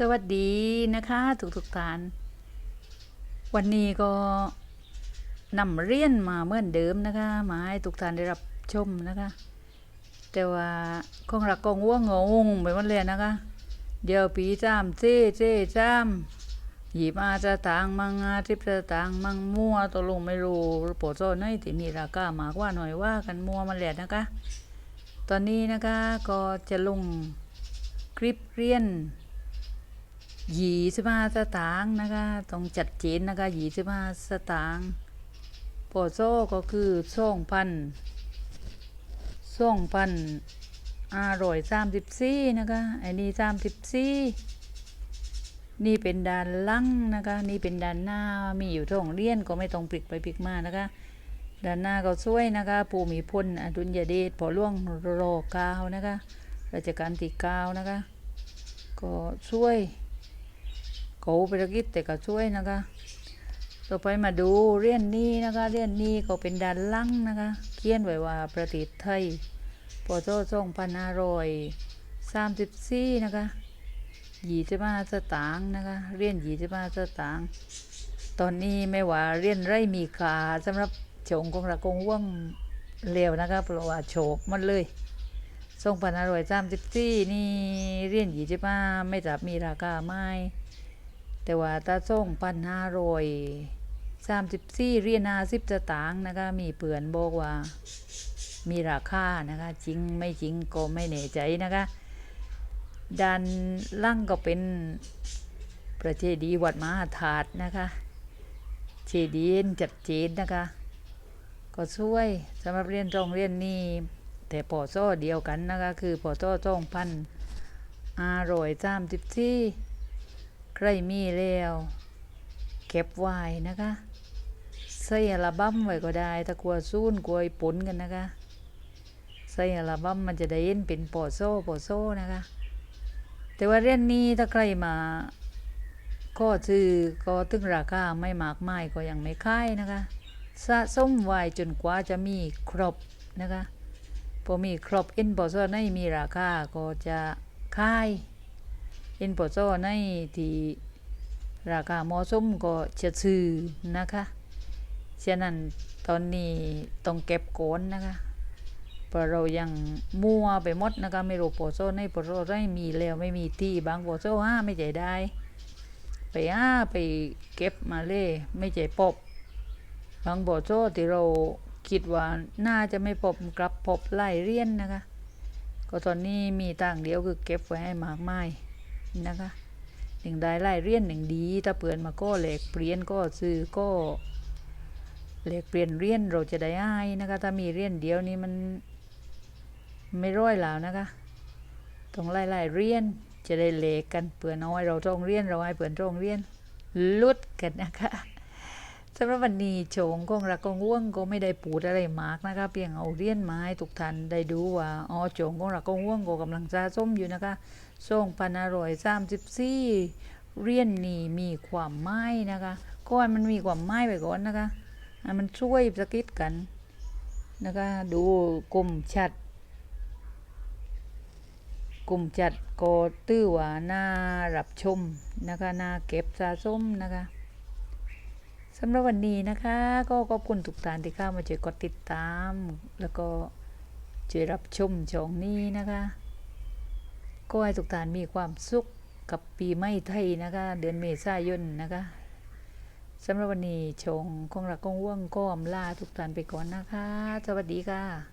สวัสดีนะคะทุกทุกท่าน วันนี้ก็นำเรียนมาเหมือนเดิมนะคะมาให้ทุกท่านได้รับชมนะคะ แต่ว่าของรักกองว่างงงไปหมดเลยนะคะ เดี๋ยวปีจ้ามเจ้เจ้จ้ามหยิบอาจะต่างมังอาทิพจะต่างมังมั่วตกลงไม่รู้โปรโซนให้ที่มีราคามากกว่าหน่อยว่ากันมั่วมาแล้วนะคะ ตอนนี้นะคะก็จะลงคลิปเรียน ยี่สิบห้าสตางค์นะคะ ต้องจัดเจนนะคะยี่สิบห้าสตางค์ปอโซ่ก็คือสองพันสองพันอร่อยสามสิบสี่นะคะไอ้นี่สามสิบสี่นี่เป็นด้านหลังนะคะ นี่เป็นด้านหน้ามีอยู่ท้องเรียนก็ไม่ต้องปลิกไปปลิกมานะคะด้านหน้าก็ช่วยนะคะปูมีพลอดุลยเดชพอล่วงรอเก้านะคะราชการที่เก้านะคะ ก็ช่วย เขาไปรกิจแต่ก็ช่วยนะคะ ต่อไปมาดูเรียนนี้นะคะเรียนนี้ก็เป็นด้านลังนะคะเขียนไว้ว่าประเทศไทยปโทสองพันห้ารอยสามสิบสี่นะคะยี่สิบห้าสตางค์นะคะเรียนยี่สิบห้าสตางค์ตอนนี้ไม่ว่าเรียนไรมีค่าสำหรับชงของระกงว่วงเร็วนะคะเพราะว่าโฉบมันเลยสองพันห้ารอยสามสิบสี่นี่เรียนยี่สิบห้าไม่จับมีราคาไหม แต่ว่าตาส่งพันห้าร้อยสามสิบสี่เรียนห้าสิบสตางค์นะคะ มีเปื่อนบอกว่า มีราคานะคะ จริงไม่จริงก็ไม่แน่ใจนะคะด้านล่างก็เป็นประเจดีวัดมหาธาตุนะคะเจดีย์จัดเจนนะคะ ก็ช่วยสำหรับเรียนโรงเรียนนี้แต่ปอโซ่เดียวกันนะคะ คือปอโซ่สองพันอาร่อยสามสิบสี่ ใครมีแล้วเก็บไว้นะคะใส่อัลบั้มไว้ก็ได้ถ้ากลัวซูนกลัวปนกันนะคะใส่อัลบั้มมันจะได้เห็นเป็นปอโซ่ปอโซ่นะคะ แต่ว่าเรื่องนี้ถ้าใครมาก็ซื้อก็ถึงราคาไม่มากมายก็ยังไม่ค่ายนะคะ สะสมไว้จนกว่าจะมีครบนะคะพอมีครบเอ็นปอโซ่ในมีราคาก็จะค่าย เอ็นปอโซในที่ราคาเหมาะสมก็จะซื้อนะคะฉะนั้นตอนนี้ต้องเก็บโกนนะคะเพราะเรายังมั่วไปหมดนะคะไม่รู้ปอโซในปอโซในมีแล้วไม่มีที่บางปอโซห้าไม่ใจได้ ไปห้าไปเก็บมาเลยไม่ใจปบบางปอโซที่เราคิดว่าน่าจะไม่ปบกลับปบไล่เรียนนะคะ ก็ตอนนี้มีต่างเดียวคือเก็บไว้ให้มากมาย นะคะหนึ่งได้ไล่เรียนหนึ่งดี ถ้าเปลื่อนมาก็แหลกเปลี่ยนก็ซื้อก็แหลกเปลี่ยนเรียนเราจะได้อ้ายนะคะ ถ้ามีเรียนเดียวนี้มันไม่ร้อยแล้วนะคะต้องไล่ไล่เรียนจะได้เลกกันเปลือน้อยเราต้องเรียนเราให้เปลื่อนต้องเรียนลุดกันนะคะ สำหรับวันนี้โฉงกงรักกงว่วงก็ไม่ได้ปูดอะไรมากนะคะเพียงเอาเรียนมาให้ทุกท่านได้ดูว่าอ๋อโฉงกงรักกงว่วงก็กำลังจะส้มอยู่นะคะส่งพันอร่อยสามสิบสี่เรียนนี่มีความหมายนะคะก็ให้มันมีความหมายไปก่อนนะคะมันช่วยสะกิดกันนะคะดูกลุ่มชัดกลุ่มจัดก็ตื้อว่าน่ารับชมนะคะน่าเก็บสะสมนะคะ สำหรับวันนี้นะคะ ก็ขอบคุณทุกท่านที่เข้ามาช่วยกดติดตาม แล้วก็ช่วยรับชมช่องนี้นะคะก็ให้ทุกท่านมีความสุขกับปีใหม่ไทยนะคะ เดือนเมษายนนะคะสำหรับวันนี้ชงของรักกงว่วงก้อมลาทุกท่านไปก่อนนะคะ สวัสดีค่ะ